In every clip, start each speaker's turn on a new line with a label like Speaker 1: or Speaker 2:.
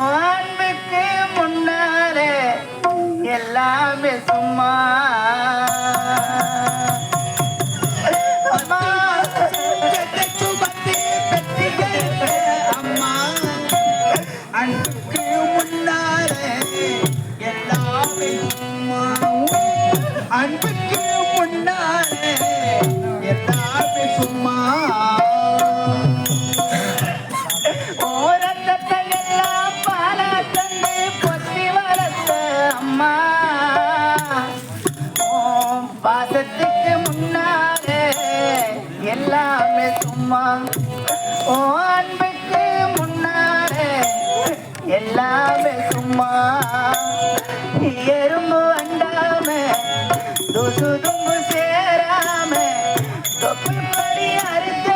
Speaker 1: அன்புக்கு முன்னாலே எல்லாமே சும்மா வருஷத்துக்கு முன்னாலே எல்லாமே சும்மா. ஓ அன்புக்கு முன்னாலே எல்லாமே சும்மா. எறும்பு அண்டாம துசு தும்பு சேராம தொப்பு அறுத்து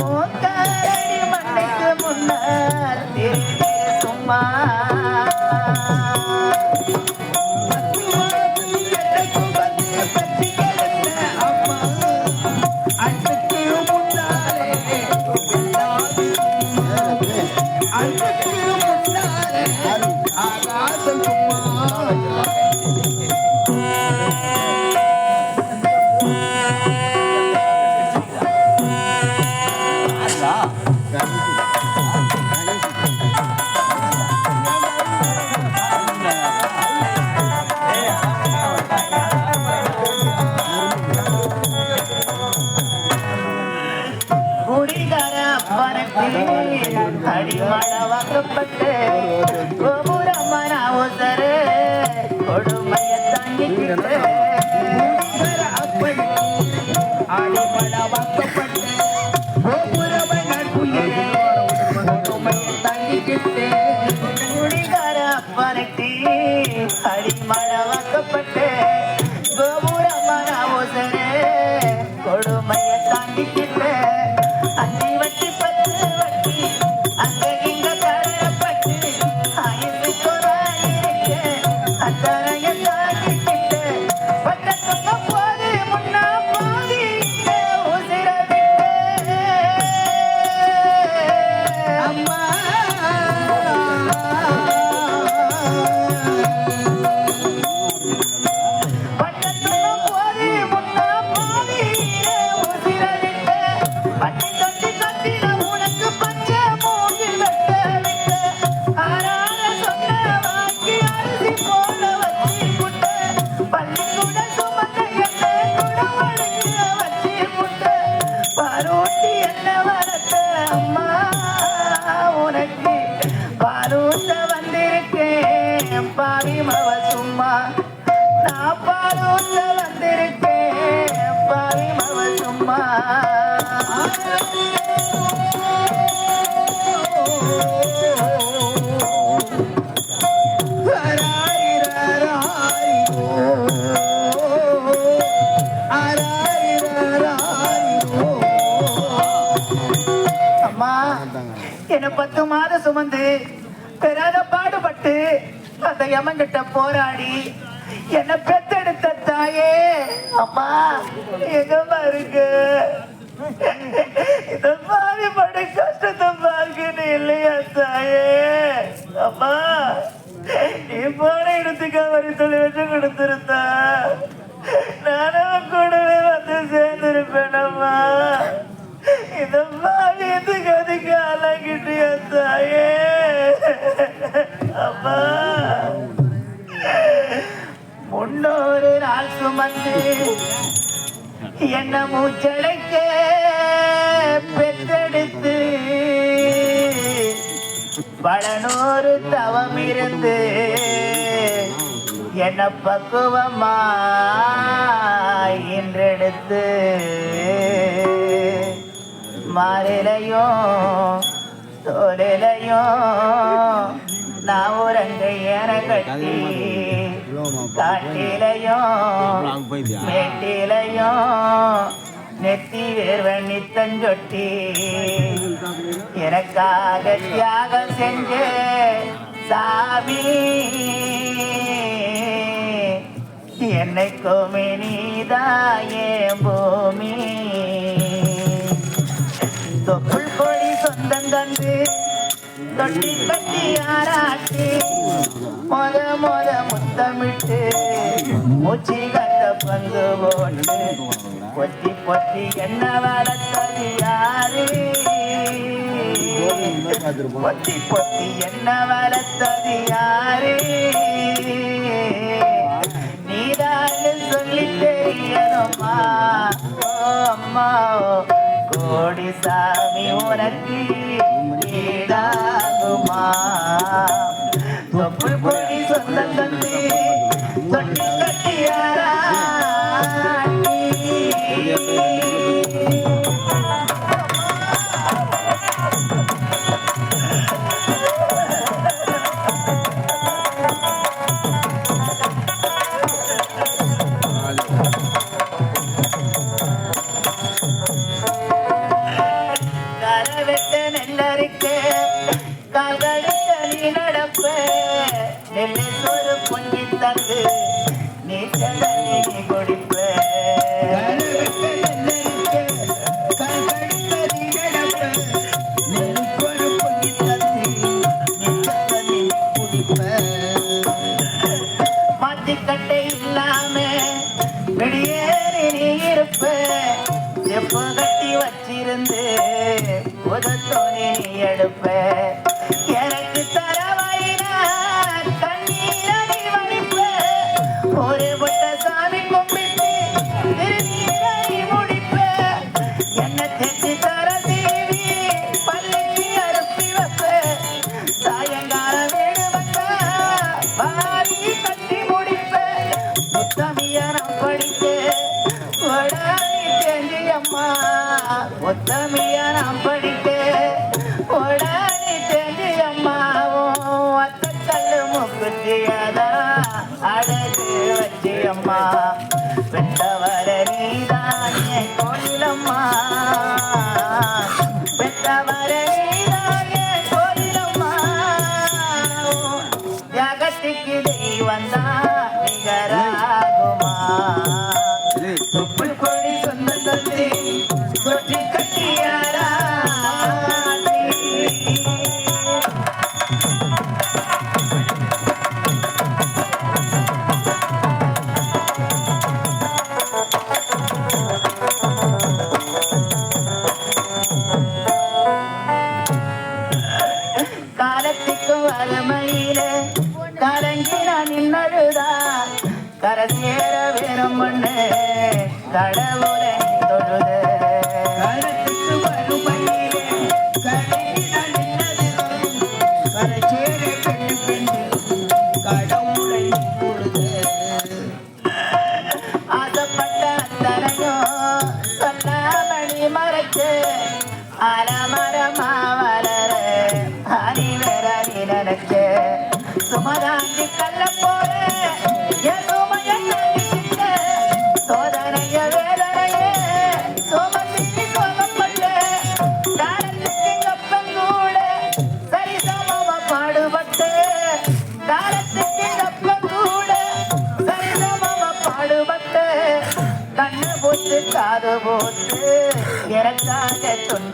Speaker 1: ஓங்காரி மண்ணுக்கு முன்னால் சும்மா வாக்கப்பட்டு கோபுரமா நான் ஒசரு கொடுமைய தாங்கிக்கிட்டு அப்படி ஆடிமட வாக்கப்பட்டு கோபுரமை நான் புயலே கொடுமைய தாங்கிக்கிட்டு குடிகார அப்பனட்டி அடிமட வாக்கப்பட்டு கோபுரமா நான் ஒசரு கொடுமைய தாங்கிக்கிட்டு என்ன பத்து மாதம் சுமந்து பெறாத பாடுபட்டு அந்த யமன்கிட்ட போராடி என்ன பெத்தெடுத்த தாயே. அம்மா எங்கம்மா இருக்கு இந்த பாவி பட கஷ்டத்தை பார்க்கணும் இல்லையா தாயே? அம்மா நீ போன இடத்துக்கு வரி தொழில் வச்சு கொடுத்துருந்தா என்ன மூச்சடைக்க பெற்றெடுத்து பலனூறு தவம் இருந்து என்ன பக்குவமா இன்றெடுத்து மாறிலையும் தோலிலையும் நான் உரங்க ஏற கட்டி நெத்தி வேர்வன் நித்தஞ்சொட்டி எனக்காக தியாகம் செஞ்சு சாமி. என்னைக்குமே நீதாயே பூமி? தொப்புள் கொடி சொந்தம் தந்து தொட்டி கட்டி ஆராட்டி மொத மொத முத்தமிட்டு மூச்சி கட்ட பங்கு போட்டு பொத்தி பொத்தி என்ன வளர்த்தது யாரு? பொத்தி பொத்தி என்ன வளர்த்தது யாரு? நீதான்னு சொல்லி தெரியணுமா? ஓ அம்மா கோடி சாமி உனக்கு. ಈಡಾಗುಮಾ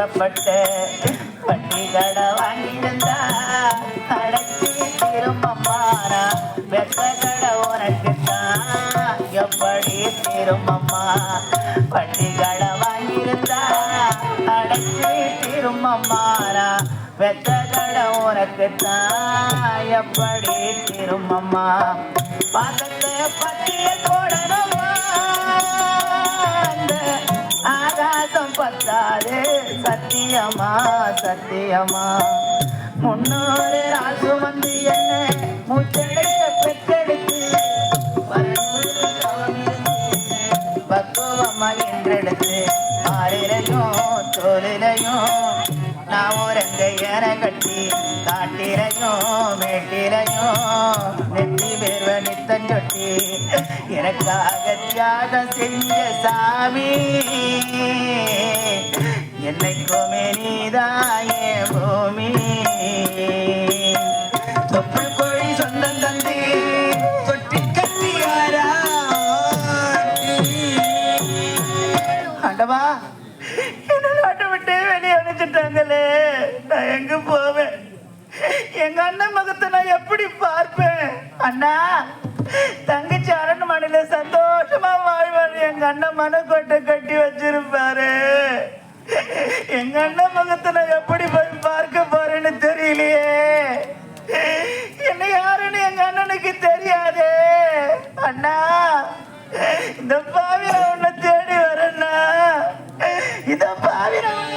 Speaker 1: எனக்காக பட்டிகளை வாங்கியிருந்தா அடைச்சி திரும்பம்மாரா வெத்த உனக்குத்தான் எப்படி திரும்பம்மா? பட்டிகளை வாங்கியிருந்தா அடைச்சி திரும்பம்மாரா வெத்தகடை உனக்குத்தான் எப்படி திரும்பம்மா? பாசத்தை பட்டிய போடணுமா? பார்த்தாரே சத்தியமா சத்தியமா? முன்னோரு ராசு வந்து என்ன மூச்சடைக்க பெற்றெடுத்து பக்குவமா என்றெடுத்து ஆறிலையும் தொழிலையும் நான் உரங்க ஏற கட்டி காட்டிலையும் மேட்டிலையும் நெத்தி வேர்வ நித்தஞ்சொட்டி எனக்காக தியாகம் செஞ்ச சாமி. என்னைக்குமே நீதாயே பூமி தொப்புள் கோழி சொந்தம் தந்து தொட்டி கட்டியாரா ஆண்டவா என்ன நாட்டை விட்டு வெளியே அனுப்பிச்சிட்டாங்களே. நான் எங்க போவேன்? எங்க அண்ணன் முகத்தை நான் எப்படி பார்ப்பேன்? அண்ணா தங்கச்சி அரண்மனையில சந்தோஷமா வாழ்வாள் எங்க அண்ணன் மனக்கோட்டை கட்டி வச்சிருப்பாரு. எங்க அண்ணன் முகத்தை நான் எப்படி போய் பார்க்க போறேன்னு தெரியலையே. என்ன யாருன்னு எங்க அண்ணனுக்கு தெரியாதே. அண்ணா இந்த பாவில உன்னை தேடி வரேன்னா இந்த பாவில உன்னை